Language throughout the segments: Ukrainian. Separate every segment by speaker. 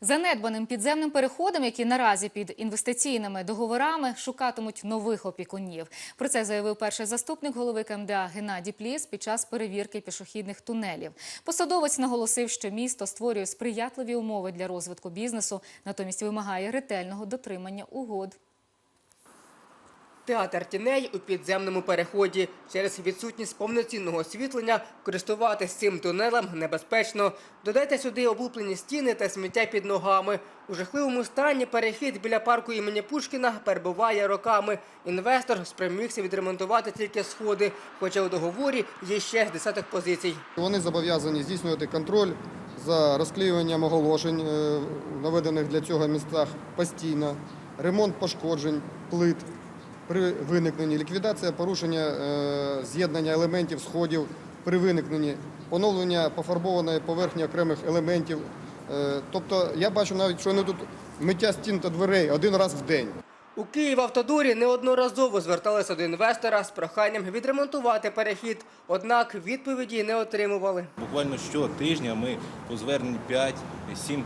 Speaker 1: Занедбаним підземним переходом, які наразі під інвестиційними договорами шукатимуть нових опікунів. Про це заявив перший заступник голови КМДА Геннадій Пліс під час перевірки пішохідних тунелів. Посадовець наголосив, що місто створює сприятливі умови для розвитку бізнесу, натомість вимагає ретельного дотримання угод.
Speaker 2: Театр тіней у підземному переході. Через відсутність повноцінного освітлення користуватись цим тунелем небезпечно. Додайте сюди облуплені стіни та сміття під ногами. У жахливому стані перехід біля парку імені Пушкіна перебуває роками. Інвестор спромігся відремонтувати тільки сходи, хоча у договорі є ще з десяток позицій.
Speaker 3: Вони зобов'язані здійснювати контроль за розклеюванням оголошень, е, наведених для цього місцях постійно, ремонт пошкоджень, плит при виникненні, ліквідація порушення е, з'єднання елементів сходів при виникненні, поновлення пофарбованої поверхні окремих елементів. Е, Тобто я бачу навіть, що вони тут миття стін та дверей один раз в день.
Speaker 2: У Київавтодорі неодноразово зверталися до інвестора з проханням відремонтувати перехід, однак відповіді не отримували.
Speaker 4: Буквально щотижня ми по зверненню 5-7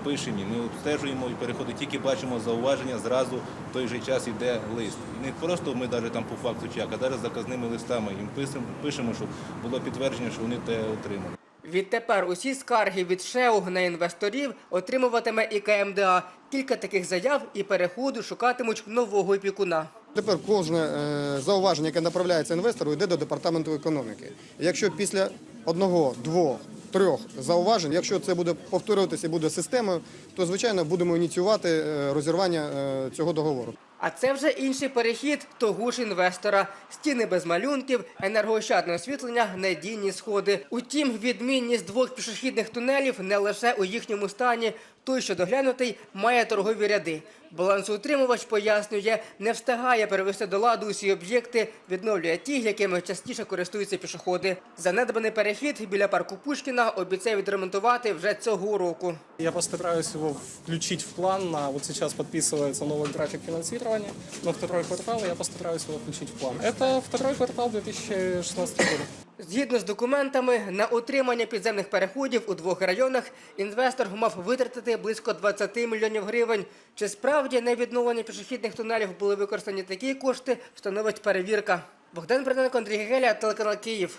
Speaker 4: пишемо, і не обстежуємо і переходи, тільки бачимо зауваження, зразу в той же час йде лист. Не просто ми навіть там по факту чек, а навіть заказними листами їм пишемо, щоб було підтвердження, що вони те отримали.
Speaker 2: Відтепер усі скарги від ШЕУ на інвесторів отримуватиме і КМДА. Кілька таких заяв і переходу шукатимуть нового опікуна.
Speaker 3: Тепер кожне е, зауваження, яке направляється інвестору, йде до департаменту економіки. Якщо після одного, двох, трьох зауважень, якщо це буде повторюватися і буде системою, то звичайно будемо ініціювати е, розірвання е, цього договору.
Speaker 2: А це вже інший перехід того ж інвестора. Стіни без малюнків, енергоощадне освітлення, надійні сходи. Утім, відмінність двох пішохідних тунелів не лише у їхньому стані. Той, що доглянутий, має торгові ряди. Балансоутримувач пояснює, не встигає перевести до ладу усі об'єкти, відновлює ті, якими частіше користуються пішоходи. Занедбаний перехід біля парку Пушкіна обіцяє відремонтувати вже цього року.
Speaker 5: Я постараюсь его включить в план. На, вот сейчас подписывается новый график финансирования на второй квартал, и я постараюсь его включить в план. Это второй квартал 2016 года.
Speaker 2: Згідно з документами, на утримання підземних переходів у двох районах інвестор мав витратити близько 20 мільйонів гривень. Чи справді на відновлення пішохідних тунелів були використані такі кошти, встановить перевірка. Богдан Бриненко, Андрій Гегеля, телеканал Київ.